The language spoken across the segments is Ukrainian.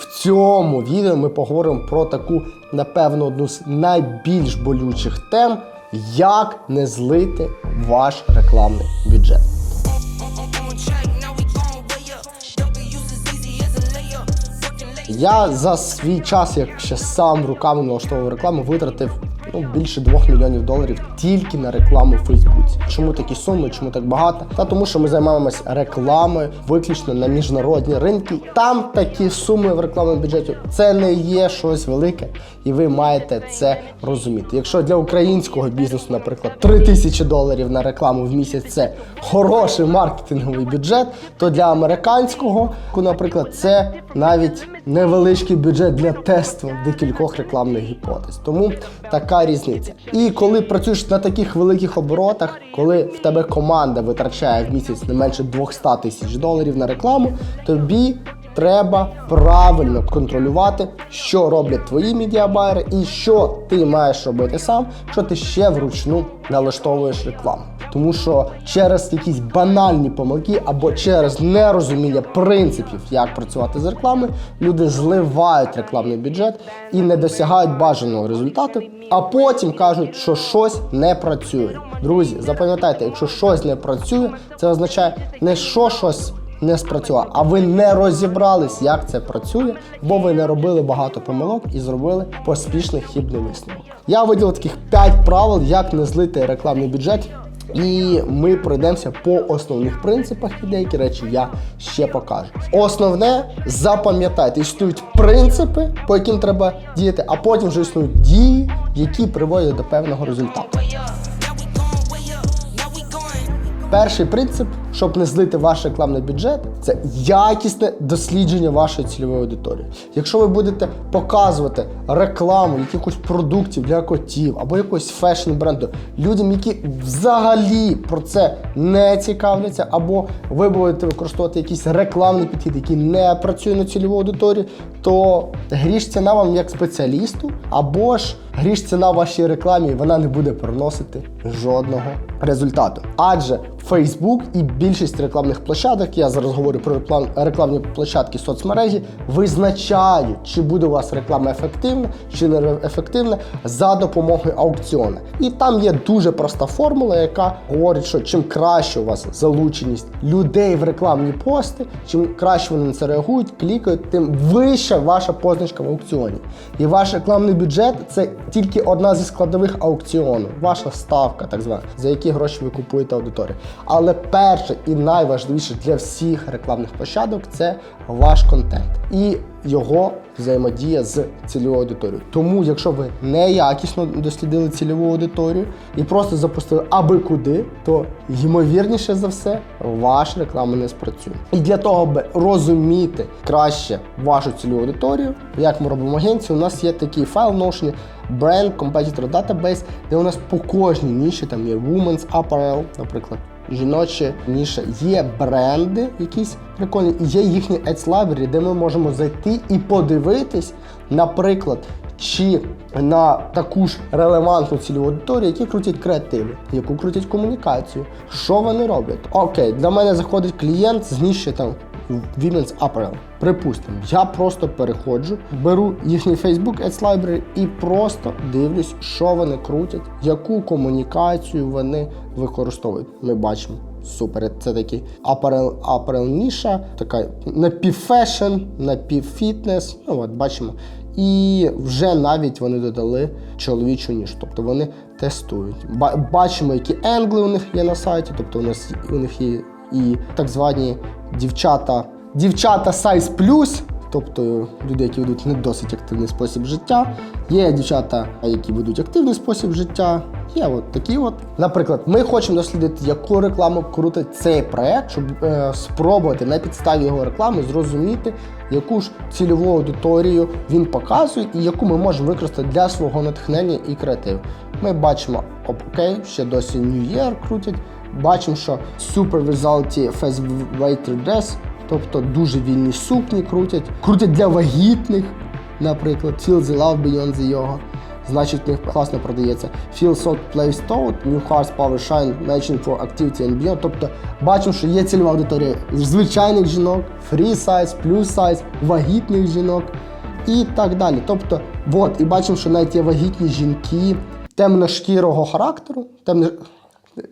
В цьому відео ми поговоримо про таку, напевно, одну з найбільш болючих тем, як не злити ваш рекламний бюджет. Я за свій час, як ще сам руками налаштовував рекламу, витратив ну, більше 2 мільйонів доларів тільки на рекламу в Фейсбуці. Чому такі суми? Чому так багато? Та тому, що ми займаємось рекламою виключно на міжнародні ринки. Там такі суми в рекламному бюджеті це не є щось велике, і ви маєте це розуміти. Якщо для українського бізнесу, наприклад, 3 тисячі доларів на рекламу в місяць це хороший маркетинговий бюджет, то для американського, наприклад, це навіть невеличкий бюджет для тесту декількох рекламних гіпотез. Тому така різниця. І коли працюєш на таких великих оборотах, коли в тебе команда витрачає в місяць не менше 200 тисяч доларів на рекламу, тобі треба правильно контролювати, що роблять твої медіабайери і що ти маєш робити сам, що ти ще вручну налаштовуєш рекламу. Тому що через якісь банальні помилки або через нерозуміння принципів, як працювати з рекламою, люди зливають рекламний бюджет і не досягають бажаного результату, а потім кажуть, що щось не працює. Друзі, запам'ятайте, якщо щось не працює, це означає не що щось не спрацювало, а ви не розібрались, як це працює, бо ви не робили багато помилок і зробили поспішний хібний висновок. Я виділив таких 5 правил, як не злити рекламний бюджет. І ми пройдемося по основних принципах і деякі речі я ще покажу. Основне запам'ятайте, існують принципи, по яким треба діяти, а потім вже існують дії, які приводять до певного результату. Перший принцип, щоб не злити ваш рекламний бюджет, це якісне дослідження вашої цільової аудиторії. Якщо ви будете показувати рекламу якихось продуктів для котів або якогось фешн бренду людям, які взагалі про це не цікавляться, або ви будете використовувати якийсь рекламний підхід, який не працює на цільову аудиторію, то гріш ціна вам як спеціалісту, або ж гріш ціна вашій рекламі, вона не буде приносити жодного результату. Адже Facebook і більшість рекламних площадок, я зараз говорю про реклам, рекламні площадки соцмережі, визначають, чи буде у вас реклама ефективна, чи не ефективна за допомогою аукціону. І там є дуже проста формула, яка говорить, що чим краще у вас залученість людей в рекламні пости, чим краще вони на це реагують, клікають, тим вища ваша позначка в аукціоні. І ваш рекламний бюджет це тільки одна зі складових аукціону, ваша ставка, так звана, за які гроші ви купуєте аудиторію. Але перше і найважливіше для всіх рекламних площадок це ваш контент і його взаємодія з цільовою аудиторією. Тому, якщо ви неякісно дослідили цільову аудиторію і просто запустили аби куди, то ймовірніше за все ваша реклама не спрацює. І для того, аби розуміти краще вашу цільову аудиторію, як ми робимо агенцію, у нас є такий файл Notion Brand Competitor Database, де у нас по кожній ніші там є Women's Apparel, наприклад. Жіночі ніша є бренди, якісь прикольні, є їхні Ads де ми можемо зайти і подивитись, наприклад, чи на таку ж релевантну цільову аудиторію, які крутять креативи, яку крутять комунікацію, що вони роблять. Окей, для мене заходить клієнт з ніші там Women's Apparel. Припустимо, я просто переходжу, беру їхній Facebook Ads Library і просто дивлюсь, що вони крутять, яку комунікацію вони використовують. Ми бачимо. Супер, це такий апарел, апарел ніша, така напівфешн, напівфітнес. Ну от бачимо. І вже навіть вони додали чоловічу нішу, тобто вони тестують. Ба- Бачимо, які енгли у них є на сайті, тобто у нас у них є і так звані дівчата, дівчата size плюс, тобто люди, які ведуть не досить активний спосіб життя. Є дівчата, які ведуть активний спосіб життя. Є от такі от. Наприклад, ми хочемо дослідити, яку рекламу крутить цей проект, щоб е, спробувати на підставі його реклами зрозуміти, яку ж цільову аудиторію він показує і яку ми можемо використати для свого натхнення і креативу. Ми бачимо, окей, ще досі New Year крутять. Бачимо, що Super Resulty Fast Dress, тобто дуже вільні сукні крутять, крутять для вагітних, наприклад, Feel the Love Beyond the Yoga. значить в них класно продається. Feel Soft Play Stout, New Hearts Power Shine, Matching for Activity and Beyond. Тобто бачимо, що є цільова аудиторія звичайних жінок, free size, plus size, вагітних жінок і так далі. Тобто, от, і бачимо, що навіть є вагітні жінки темношкірого характеру, темно,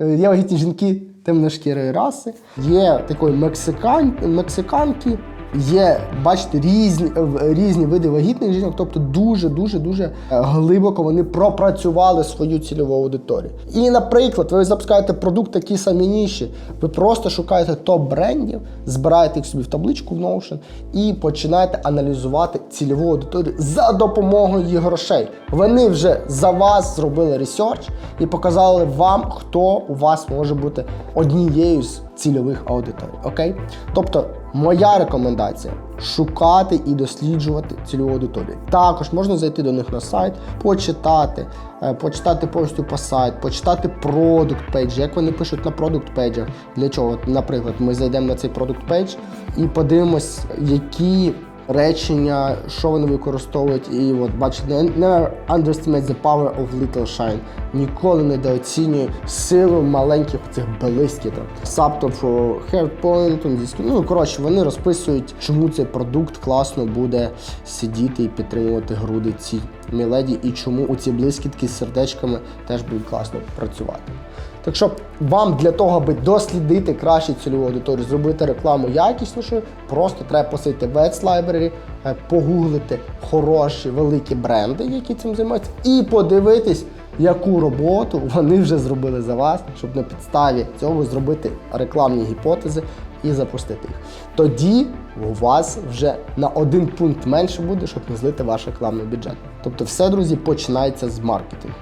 є вагітні жінки темношкірої раси, є такої мексикан, мексиканки, є, бачите, різні, е, різні види вагітних жінок, тобто дуже, дуже, е, глибоко вони пропрацювали свою цільову аудиторію. І, наприклад, ви запускаєте продукт такі самі ніші, ви просто шукаєте топ брендів, збираєте їх собі в табличку в Notion і починаєте аналізувати цільову аудиторію за допомогою грошей. Вони вже за вас зробили ресерч і показали вам, хто у вас може бути однією з цільових аудиторій. Окей? Тобто, моя рекомендація шукати і досліджувати цільову аудиторію. Також можна зайти до них на сайт, почитати, е, почитати повністю по сайт, почитати продукт пейдж, як вони пишуть на продукт пейджах. Для чого? Наприклад, ми зайдемо на цей продукт пейдж і подивимось, які речення, що вони використовують, і от бачите, never underestimate the power of little shine. Ніколи не недооцінює силу маленьких цих блискіток. For hair point, ну коротше, вони розписують, чому цей продукт класно буде сидіти і підтримувати груди ці міледі, і чому у ці блискітки з сердечками теж будуть класно працювати. Так що вам для того, аби дослідити краще цільову аудиторію, зробити рекламу якіснішою, просто треба посидіти в Ads Library, е, погуглити хороші великі бренди, які цим займаються, і подивитись, яку роботу вони вже зробили за вас, щоб на підставі цього зробити рекламні гіпотези і запустити їх. Тоді у вас вже на один пункт менше буде, щоб не злити ваш рекламний бюджет. Тобто, все, друзі, починається з маркетингу.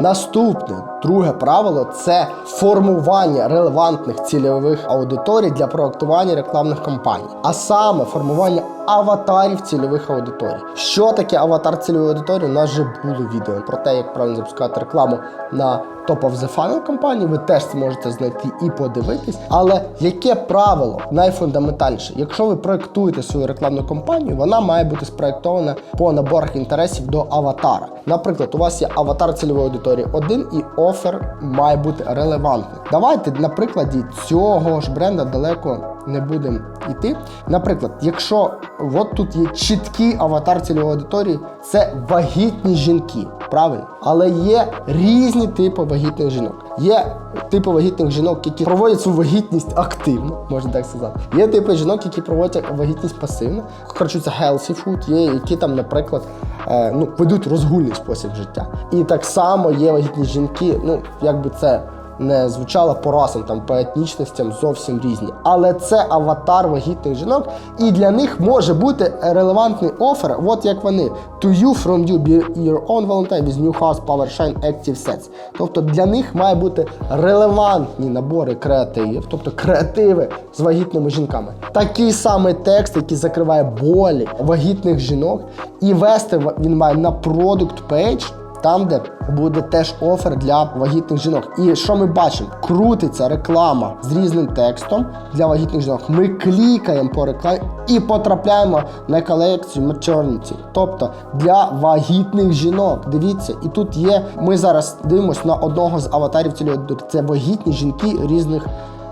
Наступне друге правило це формування релевантних цільових аудиторій для проектування рекламних кампаній, а саме формування аватарів цільових аудиторій. Що таке аватар цільової аудиторії? У нас вже було відео про те, як правильно запускати рекламу на Top of the Funnel кампанії. Ви теж це можете знайти і подивитись. Але яке правило найфундаментальніше? Якщо ви проектуєте свою рекламну кампанію, вона має бути спроектована по наборах інтересів до аватара. Наприклад, у вас є аватар цільової аудиторії один і офер має бути релевантний. Давайте на прикладі цього ж бренда далеко не будемо йти. Наприклад, якщо от тут є чіткий аватар цільової аудиторії, це вагітні жінки, правильно? Але є різні типи вагітних жінок. Є типи вагітних жінок, які проводять свою вагітність активно, можна так сказати. Є типи жінок, які проводять вагітність пасивно, харчуються healthy food, є які там, наприклад, е, ну, ведуть розгульний спосіб життя. І так само є вагітні жінки, ну якби це не звучало по расам, там по етнічностям зовсім різні. Але це аватар вагітних жінок, і для них може бути релевантний офер, от як вони. To you from you be your own Valentine with new house power shine active sets. Тобто для них має бути релевантні набори креативів, тобто креативи з вагітними жінками. Такий самий текст, який закриває болі вагітних жінок, і вести він має на продукт пейдж. Там, де буде теж офер для вагітних жінок. І що ми бачимо? Крутиться реклама з різним текстом для вагітних жінок. Ми клікаємо по рекламі і потрапляємо на колекцію maternity, тобто для вагітних жінок. Дивіться, і тут є. Ми зараз дивимося на одного з аватарів цільової. Це вагітні жінки різних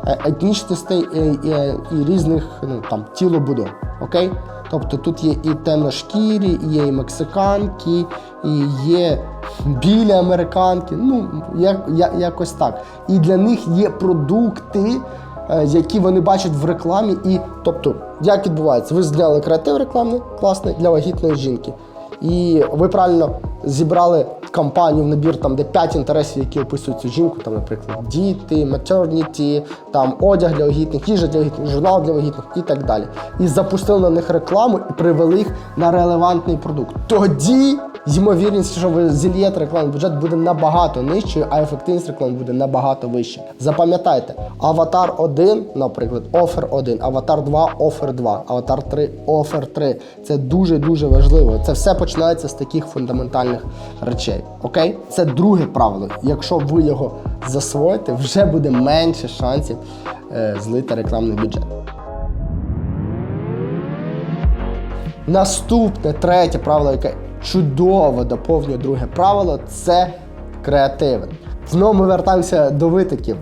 е, етнічностей і, і, і різних ну, там тілобудов. Окей? Тобто тут є і темношкірі, і є і мексиканки, і є білі американки. Ну, як, я- якось так. І для них є продукти, е, які вони бачать в рекламі. І тобто, як відбувається? Ви зняли креатив рекламний класний для вагітної жінки. І ви правильно зібрали кампанію в набір, там, де 5 інтересів, які описують цю жінку, там, наприклад, діти, maternity, там одяг для вагітних, їжа для вагітних, журнал для вагітних і так далі. І запустили на них рекламу і привели їх на релевантний продукт. Тоді ймовірність, що ви зільєте рекламний бюджет буде набагато нижчою, а ефективність реклами буде набагато вища. Запам'ятайте, аватар 1, наприклад, офер 1, аватар 2, офер 2, аватар 3, офер 3. Це дуже дуже важливо. Це все починається з таких фундаментальних речей. Окей? Це друге правило. Якщо ви його засвоїте, вже буде менше шансів е, злити рекламний бюджет. Наступне третє правило, яке чудово доповнює друге правило, це креативи. Знову ми вертаємося до витоків.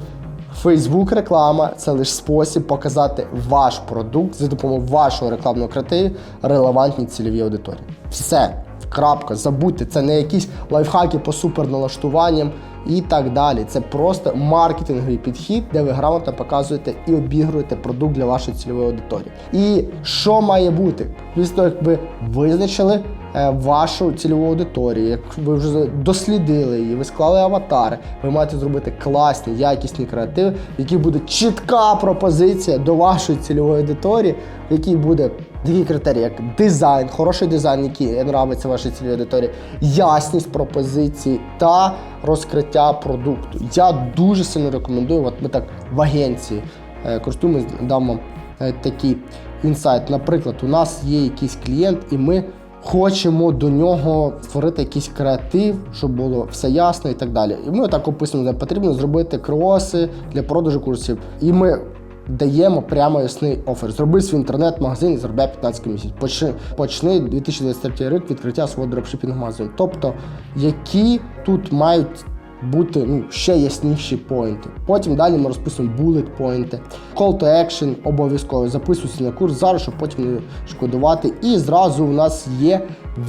Фейсбук реклама це лише спосіб показати ваш продукт за допомогою вашого рекламного креативу релевантній цільовій аудиторії. Все, крапка, забудьте, це не якісь лайфхаки по суперналаштуванням і так далі. Це просто маркетинговий підхід, де ви грамотно показуєте і обігруєте продукт для вашої цільової аудиторії. І що має бути? Після того, як ви визначили вашу цільову аудиторію, як ви вже дослідили її, ви склали аватари, ви маєте зробити класні, якісні креативи, в яких буде чітка пропозиція до вашої цільової аудиторії, в якій буде такі критерії, як дизайн, хороший дизайн, який нравиться вашій цільовій аудиторії, ясність пропозиції та розкриття продукту. Я дуже сильно рекомендую. От ми так в агенції е, користуємось, дам вам е, такий інсайт. Наприклад, у нас є якийсь клієнт, і ми хочемо до нього створити якийсь креатив, щоб було все ясно і так далі. І ми так описуємо, де потрібно зробити кроси для продажу курсів. І ми даємо прямо ясний офер. Зроби свій інтернет-магазин і заробляй 15 місяць. Почни, почни 2023 рік відкриття свого дропшипінг магазину. Тобто, які тут мають бути ну, ще ясніші поінти. Потім далі ми розписуємо bullet поінти. Call to action обов'язково записуйся на курс зараз, щоб потім не шкодувати. І зразу у нас є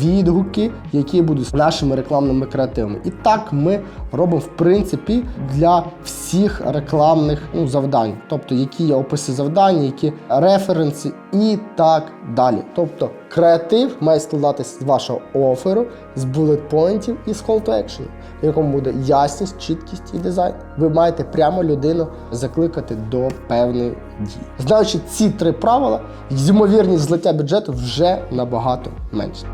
відгуки, які будуть нашими рекламними креативами. І так ми робимо в принципі для всіх рекламних ну, завдань, тобто які є описи завдань, які референси і так далі. Тобто креатив має складатися з вашого оферу, з bullet поінтів і з call to action, в якому буде ясність, чіткість і дизайн. Ви маєте прямо людину закликати до певної дії. Знаючи ці три правила, ймовірність злиття бюджету вже набагато менше.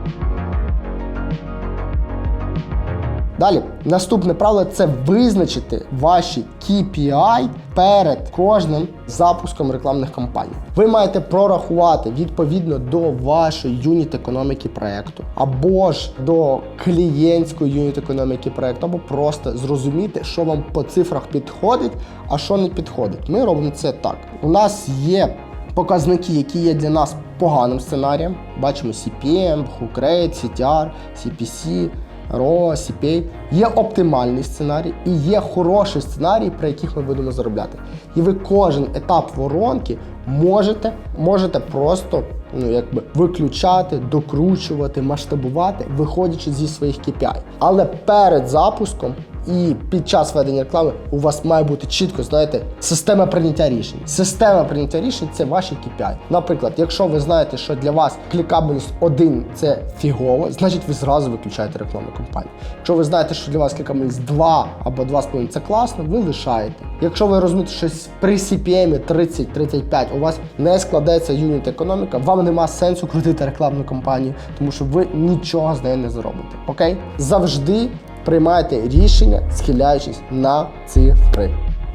Далі, наступне правило це визначити ваші KPI перед кожним запуском рекламних кампаній. Ви маєте прорахувати відповідно до вашої юніт економіки проекту, або ж до клієнтської юніт економіки проекту, або просто зрозуміти, що вам по цифрах підходить, а що не підходить. Ми робимо це так. У нас є показники, які є для нас поганим сценарієм. Бачимо CPM, hook rate, CTR, CPC. ROAS, CPA. Є оптимальний сценарій і є хороший сценарій, при яких ми будемо заробляти. І ви кожен етап воронки можете, можете просто ну, якби, виключати, докручувати, масштабувати, виходячи зі своїх KPI. Але перед запуском і під час ведення реклами у вас має бути чітко, знаєте, система прийняття рішень. Система прийняття рішень це ваші KPI. Наприклад, якщо ви знаєте, що для вас клікабельність 1 це фігово, значить ви зразу виключаєте рекламну кампанію. Якщо ви знаєте, що для вас клікабельність 2 або 2,5 це класно, ви лишаєте. Якщо ви розумієте, що при CPM 30-35 у вас не складається юніт економіка, вам нема сенсу крутити рекламну кампанію, тому що ви нічого з нею не заробите. Окей? Завжди приймайте рішення, схиляючись на цифри.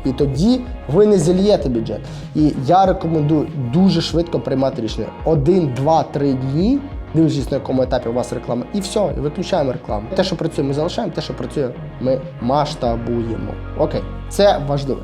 І тоді ви не зільєте бюджет. І я рекомендую дуже швидко приймати рішення. Один, два, три дні, дивлячись на якому етапі у вас реклама, і все, і виключаємо рекламу. Те, що працює, ми залишаємо, те, що працює, ми масштабуємо. Окей, це важливо.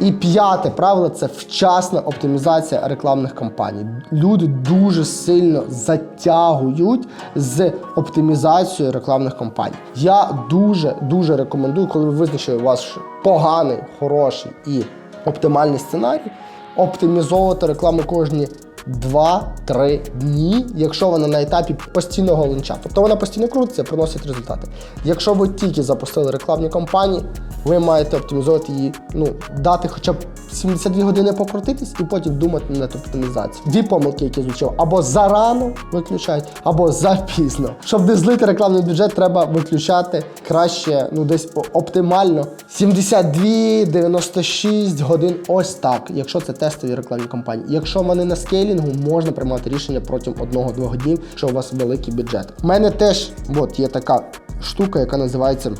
І п'яте правило це вчасна оптимізація рекламних кампаній. Люди дуже сильно затягують з оптимізацією рекламних кампаній. Я дуже дуже рекомендую, коли ви визначили ваш поганий, хороший і оптимальний сценарій, оптимізовувати рекламу кожні 2-3 дні, якщо вона на етапі постійного ланча. Тобто вона постійно крутиться, приносить результати. Якщо ви тільки запустили рекламні кампанії, ви маєте оптимізувати її, ну, дати хоча б 72 години покрутитись і потім думати над оптимізацією. Дві помилки, які звучав, або зарано виключають, або запізно. Щоб не злити рекламний бюджет, треба виключати краще, ну десь оптимально 72-96 годин. Ось так, якщо це тестові рекламні кампанії. Якщо вони на скейлінгу, можна приймати рішення протягом одного-двох днів, що у вас великий бюджет. У мене теж от є така штука, яка називається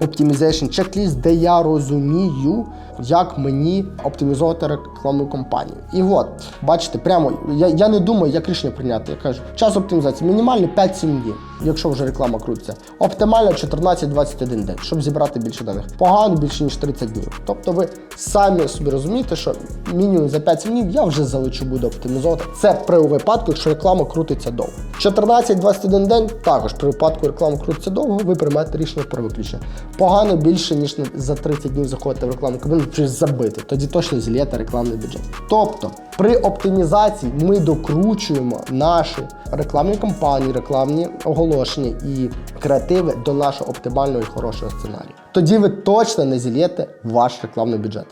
Optimization Checklist, де я розумію, як мені оптимізувати рекламну кампанію. І от, бачите, прямо я, я не думаю, як рішення прийняти. Я кажу, час оптимізації мінімальний 5-7 днів, якщо вже реклама крутиться. Оптимально 14-21 день, щоб зібрати більше даних. Погано більше ніж 30 днів. Тобто ви самі собі розумієте, що мінімум за 5 днів я вже залечу буду оптимізувати. Це при випадку, якщо реклама крутиться довго. 14-21 день також при випадку реклама крутиться довго, ви приймаєте рішення про виключення. Погано більше ніж за 30 днів заходите в рекламну кабіну, щось забити. Тоді точно зільєте рекламний бюджет. Тобто при оптимізації ми докручуємо наші рекламні кампанії, рекламні оголошення і креативи до нашого оптимального і хорошого сценарію. Тоді ви точно не зільєте ваш рекламний бюджет.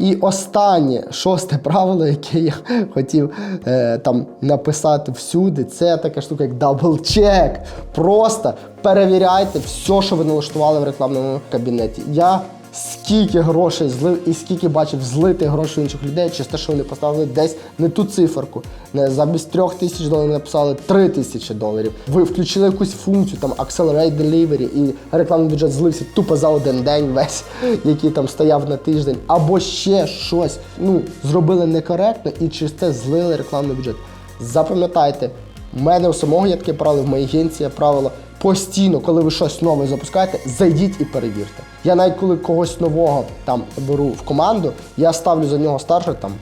І останнє шосте правило, яке я хотів е, там написати всюди, це така штука, як дабл-чек. Просто перевіряйте все, що ви налаштували в рекламному кабінеті. Я скільки грошей злив і скільки бачив злити грошей інших людей через те, що вони поставили десь не ту циферку. Не замість трьох тисяч доларів написали три тисячі доларів. Ви включили якусь функцію, там Accelerate Delivery, і рекламний бюджет злився тупо за один день весь, який там стояв на тиждень, або ще щось. Ну, зробили некоректно і через це злили рекламний бюджет. Запам'ятайте, в мене у самого є таке правило, в моїй агенції є правило. Постійно, коли ви щось нове запускаєте, зайдіть і перевірте. Я навіть коли когось нового там беру в команду, я ставлю за нього старшого там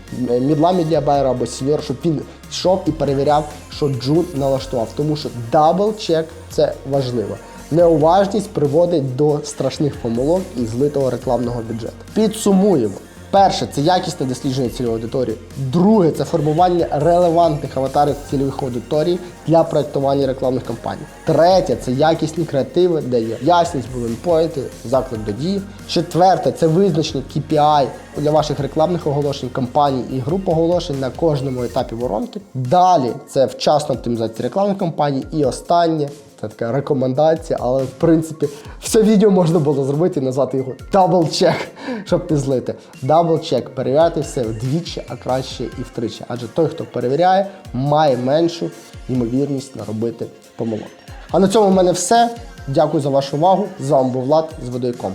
мідла медіабайера або сівер, щоб він йшов і перевіряв, що Джун налаштував. Тому що дабл-чек це важливо. Неуважність приводить до страшних помилок і злитого рекламного бюджету. Підсумуємо. Перше це якісне дослідження цільової аудиторії. Друге це формування релевантних аватарів цільових аудиторій для проектування рекламних кампаній. Третє це якісні креативи, де є ясність, булінпойнти, заклик до дії. Четверте це визначення KPI для ваших рекламних оголошень, кампаній і груп оголошень на кожному етапі воронки. Далі це вчасна оптимізація рекламних кампаній. І останнє це така рекомендація, але в принципі все відео можна було зробити і назвати його дабл-чек, щоб не злити. Дабл-чек, перевіряти все вдвічі, а краще і втричі. Адже той, хто перевіряє, має меншу ймовірність наробити помилок. А на цьому в мене все. Дякую за вашу увагу. З вами був Влад з Водойком.